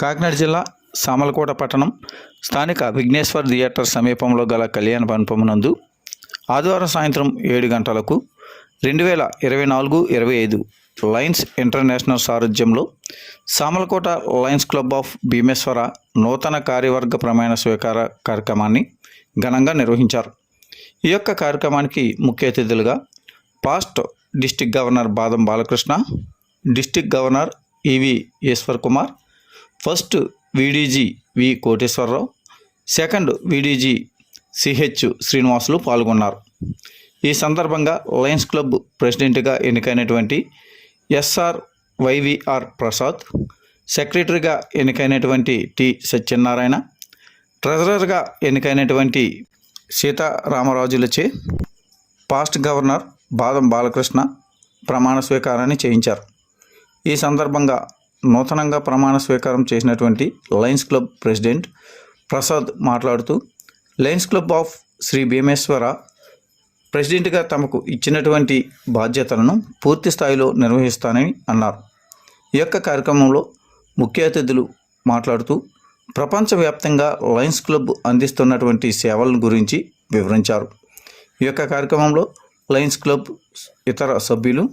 కాకినాడ జిల్లా సామలకోట పట్టణం స్థానిక విఘ్నేశ్వర్ థియేటర్ సమీపంలో గల కళ్యాణ మండపం నందు ఆదివారం సాయంత్రం ఏడు గంటలకు రెండు వేల ఇరవై నాలుగు ఇరవై ఐదు లయన్స్ ఇంటర్నేషనల్ సారథ్యంలో Samalkot lions club of Bhimeshwara నూతన కార్యవర్గ ప్రమాణ స్వీకార కార్యక్రమాన్ని ఘనంగా నిర్వహించారు. ఈ యొక్క కార్యక్రమానికి ముఖ్య అతిథులుగా past district governor Badam Balakrishna district governor EV Eshwar Kumar first VDG V Koteswararao second VDG CH Srinivasulu పాల్గొన్నారు. ఈ సందర్భంగా లయన్స్ క్లబ్ ప్రెసిడెంట్గా ఎన్నికైనటువంటి ఎస్ఆర్ వైవిఆర్ ప్రసాద్ సెక్రటరీగా ఎన్నికైనటువంటి టి సత్యనారాయణ ట్రెజరర్గా ఎన్నికైనటువంటి సీతారామరాజులచే పాస్ట్ గవర్నర్ బాదం బాలకృష్ణ ప్రమాణ స్వీకారాన్ని చేయించారు. ఈ సందర్భంగా నూతనంగా ప్రమాణ స్వీకారం చేసినటువంటి లయన్స్ క్లబ్ ప్రెసిడెంట్ ప్రసాద్ మాట్లాడుతూ lions club of Shri Bhimeshwara ప్రెసిడెంట్గా తమకు ఇచ్చినటువంటి బాధ్యతలను పూర్తి స్థాయిలో నిర్వహిస్తానని అన్నారు. ఈ యొక్క కార్యక్రమంలో ముఖ్య అతిథులు మాట్లాడుతూ ప్రపంచవ్యాప్తంగా లయన్స్ క్లబ్ అందిస్తున్నటువంటి సేవల గురించి వివరించారు. ఈ యొక్క కార్యక్రమంలో లయన్స్ క్లబ్ ఇతర సభ్యులు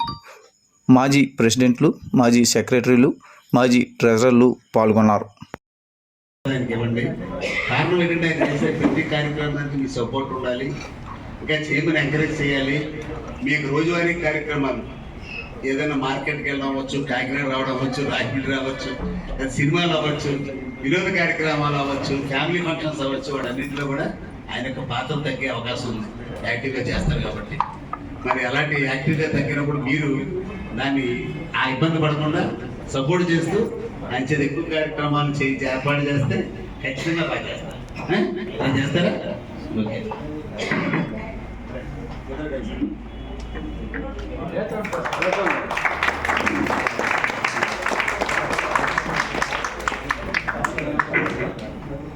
మాజీ ప్రెసిడెంట్లు మాజీ సెక్రటరీలు మాజీ ట్రెజరర్లు పాల్గొన్నారు. కారణం ఏంటంటే ఆయన చేసే ప్రతి కార్యక్రమానికి మీ సపోర్ట్ ఉండాలి. ఇంకా చేయమని ఎంకరేజ్ చేయాలి. మీకు రోజువారీ కార్యక్రమాలు ఏదైనా మార్కెట్కి వెళ్ళడం అవ్వచ్చు కాకినాడ రావడం అవ్వచ్చు రాజమండ్రి రావచ్చు సినిమాలు అవ్వచ్చు వినోద కార్యక్రమాలు అవ్వచ్చు ఫ్యామిలీ ఫంక్షన్స్ అవ్వచ్చు వాటన్నింటిలో కూడా ఆయన యొక్క పాత్ర తగ్గే అవకాశం ఉంది. యాక్టివ్గా చేస్తారు కాబట్టి. మరి అలాంటి యాక్టివ్గా తగ్గినప్పుడు మీరు దాన్ని ఆ ఇబ్బంది పడకుండా సపోర్ట్ చేస్తూ ఆయన చేత ఎక్కువ కార్యక్రమాలు చేయించి ఏర్పాటు చేస్తే ఖచ్చితంగా బాగా చేస్తారు ఆ? చేస్తారా? ఓకే.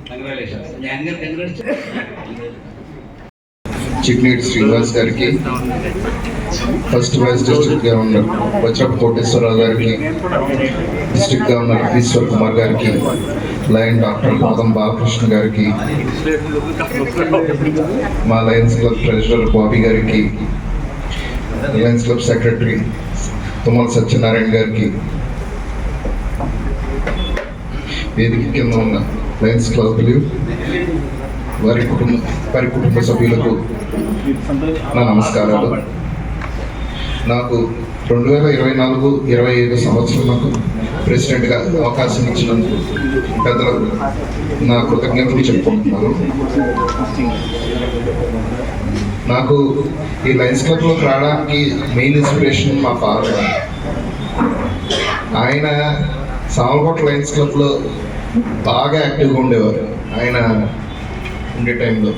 కంగ్రాచులేషన్స్ మీ అందరు కంగ్రాచులేషన్ చిట్నీటి శ్రీనివాస్ గారికి first vice district governor Vajrapu Koteswararao గారికి డిస్ట్రిక్ట్ గవర్నర్ ఈశ్వర్ కుమార్ గారికి లయన్ డాక్టర్ పాదం బాలకృష్ణ గారికి మా లయన్స్ క్లబ్ ట్రెజరర్ బాబీ గారికి lions club secretary Tummala Satyanarayana గారికి వేదిక కింద ఉన్న లయన్స్ క్లబ్లు వారి కుటుంబ వారి కుటుంబ సభ్యులకు నా నమస్కారాలు. నాకు రెండు వేల ఇరవై నాలుగు ఇరవై ఐదు సంవత్సరంలో ప్రెసిడెంట్గా అవకాశం ఇచ్చినందుకు పెద్దలకు నా కృతజ్ఞతలు చెప్పుకుంటున్నాను. నాకు ఈ లయన్స్ క్లబ్లోకి రావడానికి మెయిన్ ఇన్స్పిరేషన్ మా ఫాదర్. ఆయన సామలకోట లయన్స్ క్లబ్లో బాగా యాక్టివ్గా ఉండేవారు. ఆయన ఉండే టైంలో.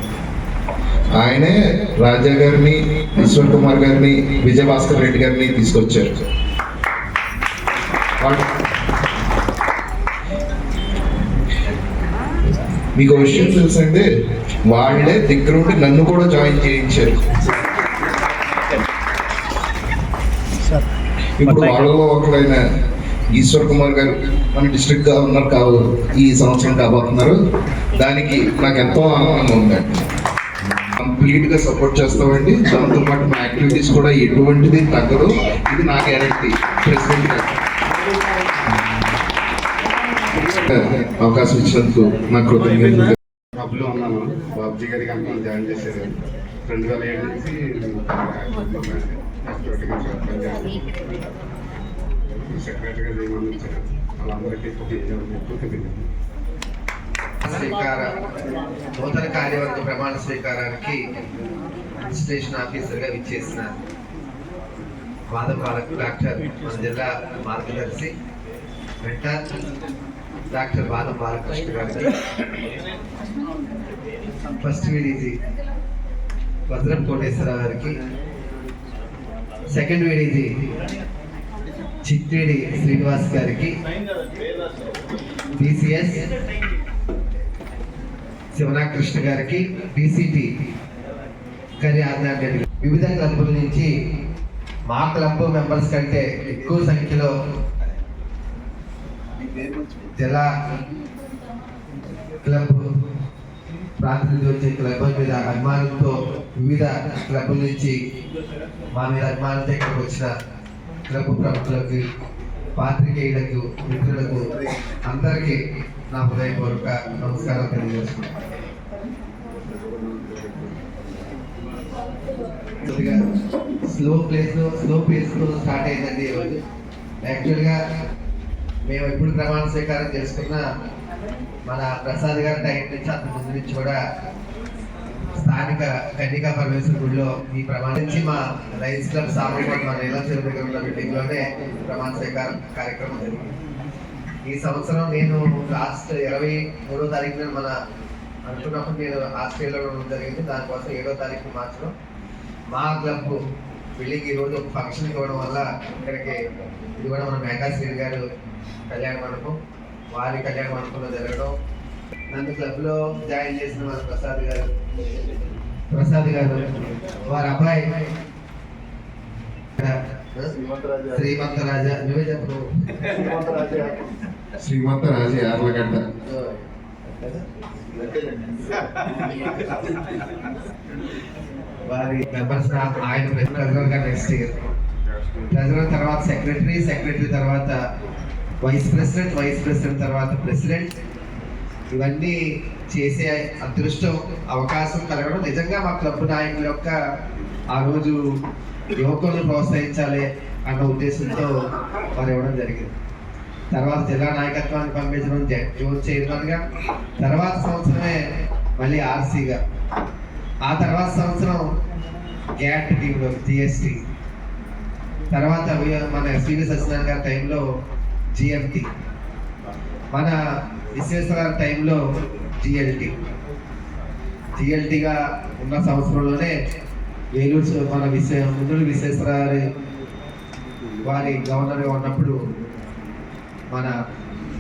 ఆయనే రాజా గారిని ఈశ్వర్ కుమార్ గారిని విజయభాస్కర్ రెడ్డి గారిని తీసుకొచ్చారు. మీకు విషయం తెలుసండి? వాళ్ళే దగ్గరుండి నన్ను కూడా జాయిన్ చేయించారు. ఇప్పుడు వాళ్ళలో ఒకరైన ఈశ్వర్ కుమార్ గారు మన డిస్ట్రిక్ట్ గవర్నర్ కావు ఈ సంవత్సరం కాబోతున్నారు. దానికి నాకు ఎంతో ఆనందంగా ఉందండి కంప్లీట్గా సపోర్ట్ చేస్తామండి. దాంతో పాటు మా యాక్టివిటీస్ కూడా ఎటువంటిది తగ్గదు. ఇది నా గ్యారంటీ ప్రెసిడెంట్ గారు. అవకాశం ఇచ్చినందుకు నా కృతజ్ఞతలు. క్లబ్లో ఉన్నాను బాబుజీ గారి కంపెనీ జాయిన్ చేశారు. రెండు వేల ఏడు నుంచి సెక్రటరీగా చేయమని వాళ్ళందరికీ కృతజ్ఞతలు స్వీకార నూతన కార్యవర్గ ప్రమాణ స్వీకారానికి రిజిస్ట్రేషన్ ఆఫీసర్గా విచ్చేసిన వాదం డాక్టర్ మన జిల్లా మార్గదర్శి మెంటర్ డాక్టర్ వాదం బాలకృష్ణ గారికి ఫస్ట్ విడీజీ భద్రం కోటేశ్వరరావు గారికి సెకండ్ విడీజీ చిట్టిడి శ్రీనివాస్ గారికి బీసీఎస్ శివనాకృష్ణ గారికి బీసీటీ కరి ఆదినాథ్ రెడ్డి వివిధ క్లబ్బుల నుంచి మా క్లబ్ మెంబర్స్ కంటే ఎక్కువ సంఖ్యలో జిల్లా క్లబ్ ప్రాతినిధ్యం వచ్చే క్లబ్ మీద అభిమానంతో వివిధ క్లబ్ల నుంచి మా మీద అభిమానంతో ఇక్కడికి వచ్చిన క్లబ్ ప్రముఖులకి పాత్రికేయులకు మిత్రులకు అందరికీ నా హృదయపూర్వక నమస్కారం తెలియజేస్తున్నాను. స్లో ప్లేస్లో స్లో పేస్ స్టార్ట్ అయిందండి ఈరోజు యాక్చువల్గా మేము ఎప్పుడు ప్రమాణ స్వీకారం చేసుకున్నా మన ప్రసాద్ గారి టైం నుంచి అంత ముందు నుంచి కూడా స్థానిక కన్నికా పరమేశ్వర గుడిలో ఈ ప్రమాణించి మా లైన్స్ క్లబ్ సామర్పణ మన నీలం చెరువు దగ్గర ఉన్న బిల్డింగ్లోనే ప్రమాణ స్వీకారం కార్యక్రమం జరిగింది. ఈ సంవత్సరం నేను లాస్ట్ ఇరవై మూడో తారీఖున మన అనుకున్నప్పుడు నేను ఆస్ట్రేలియాలో ఉండడం జరిగింది. దానికోసం ఏడో తారీఖు మార్చడం మా క్లబ్ బిల్డింగ్ ఈరోజు రోజు ఒక ఫంక్షన్ ఇవ్వడం వల్ల ఇక్కడికి ఇది కూడా మన మేఘాశ్రీ గారు కళ్యాణ మండపం వారి కళ్యాణ మండపంలో జరగడం. నన్ను క్లబ్లో జాయిన్ చేసిన మన ప్రసాద్ గారు ప్రసాద్ గారు వారి అబ్బాయి శ్రీమంత రాజా నువ్వే చెప్పు. శ్రీమంత రాజు యార్లగడ్డ. వారి మెంబర్స్ ఆయన ట్రెజరర్గా నెక్స్ట్ ఇయర్ ట్రెజరర్ తర్వాత సెక్రటరీ సెక్రటరీ తర్వాత వైస్ ప్రెసిడెంట్ వైస్ ప్రెసిడెంట్ తర్వాత ప్రెసిడెంట్. ఇవన్నీ చేసే అదృష్టం అవకాశం కలగడం నిజంగా మా క్లబ్ నాయకుల యొక్క ఆ రోజు యువకులను ప్రోత్సహించాలి అన్న ఉద్దేశంతో వారు ఇవ్వడం జరిగింది. తర్వాత జిల్లా నాయకత్వాన్ని పంపించడం జోన్ చైర్మన్గా తర్వాత సంవత్సరమే మళ్ళీ ఆర్సీగా. ఆ తర్వాత సంవత్సరం గ్యాట్ టీంలో జిఎస్టీ. తర్వాత మన శ్రీని సత్యనారాయణ గారి టైంలో జిఎంటీ. మన విశ్వేశ్వర గారి టైంలో జిఎల్టి జిఎల్టీగా ఉన్న సంవత్సరంలోనే వేలూరు మన విశ్వ ముందు విశ్వేశ్వర వారి గవర్నర్గా ఉన్నప్పుడు మన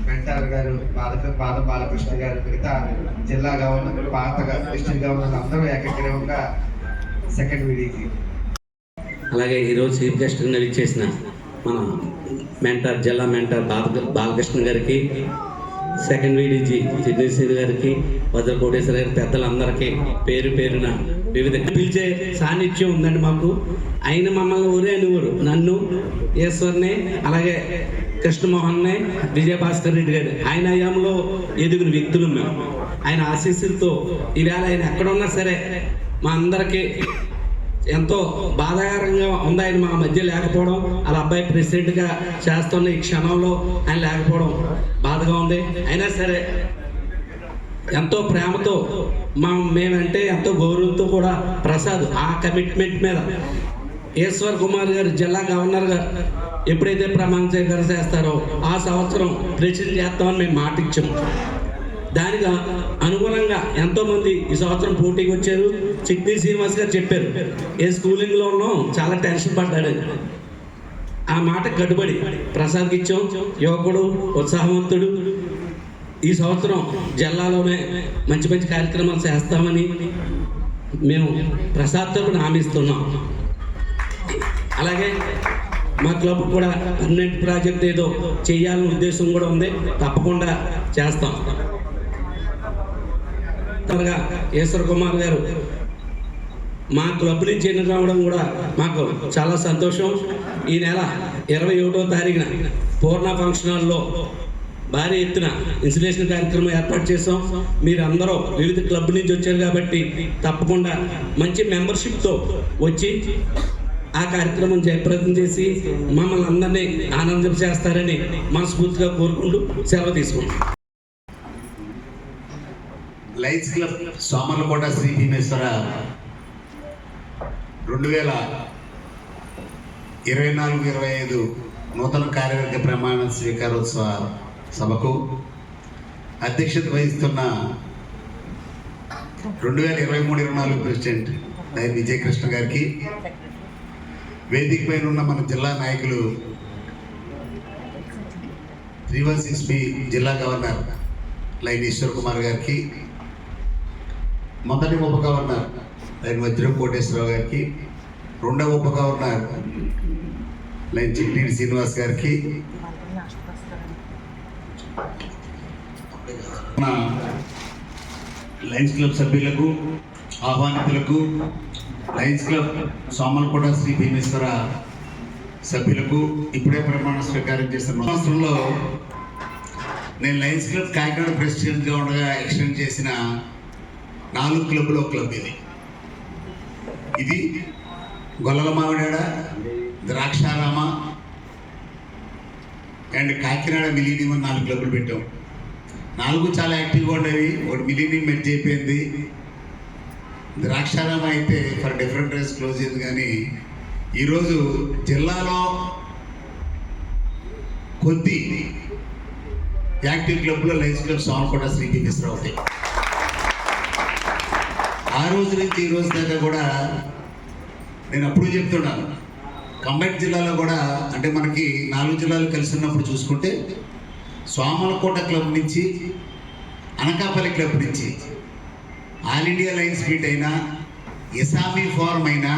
మెంటార్ గారు బాలక బాల బాలకృష్ణ గారు మిగతా జిల్లా గవర్నర్ పాత డిస్ట్రిక్ట్ గవర్నర్ అందరూ ఏకగ్రీవంగా సెకండ్ వీడికి. అలాగే ఈరోజు చీఫ్ గెస్ట్ కింద ఇచ్చేసిన మన మెంటర్ జిల్లా మెంటర్ బాల బాలకృష్ణ గారికి సెకండ్ వీడీజీ చిన్నశ్రీ గారికి వజ్ర కోటేశ్వర గారి పెద్దలందరికీ పేరు పేరున వివిధ పిలిచే సాన్నిధ్యం ఉందండి మాకు. ఆయన మమ్మల్ని ఊరే అనేవారు నన్ను ఈశ్వర్ని అలాగే కృష్ణమోహన్ని విజయభాస్కర్ రెడ్డి గారు. ఆయన హయాంలో ఎదుగుని వ్యక్తులు మేము. ఆయన ఆశీస్సులతో ఈవేళ ఆయన ఎక్కడున్నా సరే మా అందరికీ ఎంతో బాధాకరంగా ఉంది ఆయన మా మధ్య లేకపోవడం అలా అబ్బాయి ప్రెసిడెంట్గా చేస్తున్న ఈ క్షణంలో ఆయన లేకపోవడం బాధగా ఉంది. అయినా సరే ఎంతో ప్రేమతో మా మేమంటే ఎంతో గౌరవంతో కూడా ప్రసాద్ ఆ కమిట్మెంట్ మీద ఈశ్వర్ కుమార్ గారు జిల్లా గవర్నర్ గారు ఎప్పుడైతే ప్రమాణ స్వీకారం చేస్తారో ఆ సంవత్సరం ప్రెసిడెంట్ చేస్తామని మేము మాట ఇచ్చాము దానికి అనుగుణంగా ఎంతోమంది ఈ సంవత్సరం పోటీకి వచ్చారు. చిట్నీ శ్రీనివాస్ గారు చెప్పారు ఏ స్కూలింగ్లో ఉన్నాం చాలా టెన్షన్ పడ్డాడు. ఆ మాట కట్టుబడి ప్రసాద్కి ఇచ్చాం యువకుడు ఉత్సాహవంతుడు. ఈ సంవత్సరం జిల్లాలోనే మంచి మంచి కార్యక్రమాలు చేస్తామని మేము ప్రసాద్ తరపున హామీస్తున్నాం. అలాగే మా క్లబ్ కూడా పర్మనెంట్ ప్రాజెక్ట్ ఏదో చేయాలనే ఉద్దేశం కూడా ఉంది. తప్పకుండా చేస్తాం. త్వరగా ఈశ్వర్ కుమార్ గారు మా క్లబ్ నుంచి ఎన్ని రావడం కూడా మాకు చాలా సంతోషం. ఈ నెల ఇరవై ఒకటో తారీఖున పూర్ణ ఫంక్షన్ హాల్లో భారీ ఎత్తున ఇన్సులేషన్ కార్యక్రమం ఏర్పాటు చేసాం మీరందరూ వివిధ క్లబ్ నుంచి వచ్చారు కాబట్టి తప్పకుండా మంచి మెంబర్షిప్తో వచ్చి ఆ కార్యక్రమం జయప్రదం చేసి మమ్మల్ని అందరినీ ఆనందం చేస్తారని మనస్ఫూర్తిగా కోరుకుంటూ సెలవు తీసుకుంటాం లైన్స్ క్లబ్ సామర్లకోట శ్రీ భీమేశ్వర రెండు వేల ఇరవై నాలుగు ఇరవై ఐదు నూతన కార్యవర్గ ప్రమాణ స్వీకారోత్సవ సభకు అధ్యక్షత వహిస్తున్న రెండు వేల ఇరవై మూడు ఇరవై నాలుగు ప్రెసిడెంట్ దైర్ విజయకృష్ణ గారికి వేదిక పైన ఉన్న మన జిల్లా నాయకులు త్రీ వన్ సిక్స్ బి జిల్లా గవర్నర్ లైన్ ఈశ్వర్ కుమార్ గారికి మొదటి ఉప గవర్నర్ లైన్ వజ్రం కోటేశ్వరరావు గారికి రెండవ ఉప గవర్నర్ లైన్ చిట్టిడి శ్రీనివాస్ గారికి లయన్స్ క్లబ్ సభ్యులకు ఆహ్వానితులకు లయన్స్ క్లబ్ సోమలకోట శ్రీ భీమేశ్వర సభ్యులకు ఇప్పుడే ప్రమాణ స్వీకారం చేసిన సంవత్సరంలో నేను లయన్స్ క్లబ్ కాకినాడ ప్రెసిడెంట్గా ఉండగా ఎక్స్టెండ్ చేసిన నాలుగు క్లబ్లో క్లబ్ ఇది. ఇది గొల్లల మామిడాడ ద్రాక్షారామ అండ్ కాకినాడ మిలీనియం అని నాలుగు క్లబ్లు పెట్టాం. నాలుగు చాలా యాక్టివ్గా ఉండేవి. ఒకటి మిలీనియం మెర్జ్ అయిపోయింది ద్రాక్షారామ అయితే ఫర్ డిఫరెంట్ రైస్ క్లోజ్ అయింది కానీ ఈరోజు జిల్లాలో కొద్ది యాక్టివ్ క్లబ్లో లైన్స్ క్లబ్ సోమకోట శ్రీ దినేశ్వరరావు అవుతాయి ఆ రోజు నుంచి ఈ రోజు దాకా కూడా నేను అప్పుడు చెప్తున్నాను. కంబైన్ జిల్లాలో కూడా అంటే మనకి నాలుగు జిల్లాలు కలిసి ఉన్నప్పుడు చూసుకుంటే సోమలకోట క్లబ్ నుంచి అనకాపల్లి క్లబ్ నుంచి ఆల్ ఇండియా లైన్స్ మీట్ అయినా ఎసామీ ఫారం అయినా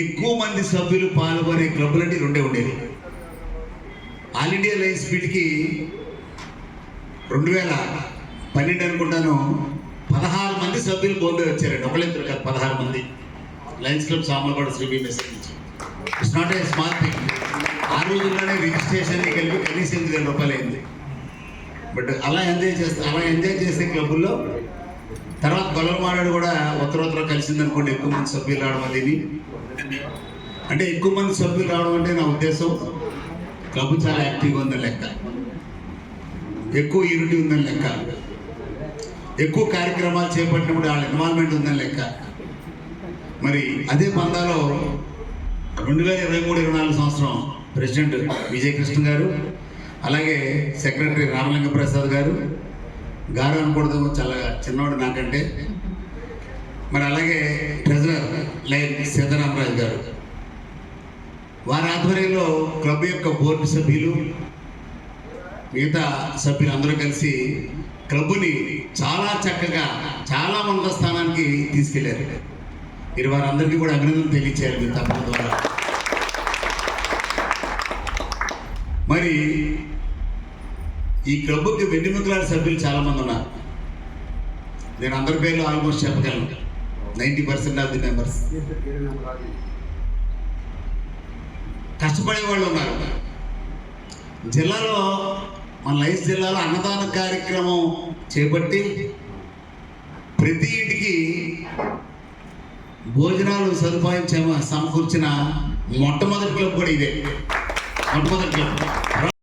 ఎక్కువ మంది సభ్యులు పాల్గొనే క్లబ్లంటే రెండే ఉండేవి. ఆల్ ఇండియా లైన్స్ మీట్కి రెండు వేల పన్నెండు అనుకుంటాను పదహారు మంది సభ్యులు బోర్డు వచ్చారండి. ఒకళ్ళిద్దరు కాదు పదహారు మంది. లయన్స్ క్లబ్ సామలపాడు శ్రీ భీమేశ్వర్ నుంచి. It's not a small thing ఆ రోజుల్లోనే రిజిస్ట్రేషన్ కలిపి కనీసం ఎనిమిది వేల రూపాయలు అయింది. బట్ అలా ఎంజాయ్ చేస్తే అలా ఎంజాయ్ చేసే క్లబ్బుల్లో తర్వాత గొల్లమాడాడు కూడా ఉత్తరోత్తర కలిసింది అనుకోండి ఎక్కువ మంది సభ్యులు రావడం అదిని అంటే ఎక్కువ మంది సభ్యులు రావడం అంటే నా ఉద్దేశం క్లబ్ చాలా యాక్టివ్గా ఉందని లెక్క. ఎక్కువ యూనిటీ ఉందని లెక్క. ఎక్కువ కార్యక్రమాలు చేపట్టినప్పుడు వాళ్ళ ఇన్వాల్వ్మెంట్ ఉందని లెక్క. మరి అదే పందాలో రెండు వేల ఇరవై మూడు ఇరవై నాలుగు సంవత్సరం ప్రెసిడెంట్ విజయకృష్ణ గారు అలాగే సెక్రటరీ రామలింగ ప్రసాద్ గారు గారు అనకూడదు చాలా చిన్నవాడు నాకంటే. మరి అలాగే ట్రెజరర్ లైన్ సీతారామరాజు గారు. వారి ఆధ్వర్యంలో క్లబ్ యొక్క బోర్డు సభ్యులు మిగతా సభ్యులు అందరూ కలిసి క్లబ్ని చాలా చక్కగా చాలా ఉన్నత స్థానానికి తీసుకెళ్ళారు. మీరు వారందరికీ కూడా అభినందన తెలియచేయాలి మీ తప్పల ద్వారా. మరి ఈ క్లబ్కి వెన్నెముకలాంటి సభ్యులు చాలా మంది ఉన్నారు. నేను అందరి పేర్లు ఆల్మోస్ట్ చెప్పగలను. Ninety percent of the members. కష్టపడే వాళ్ళు ఉన్నారు. జిల్లాలో మన లైఫ్ జిల్లాలో అన్నదాన కార్యక్రమం చేపట్టి ప్రతి ఇంటికి భోజనాలు సదుపాయం సమకూర్చిన మొట్టమొదటి క్లబ్ కూడా ఇదే. మొట్టమొదటి క్లబ్.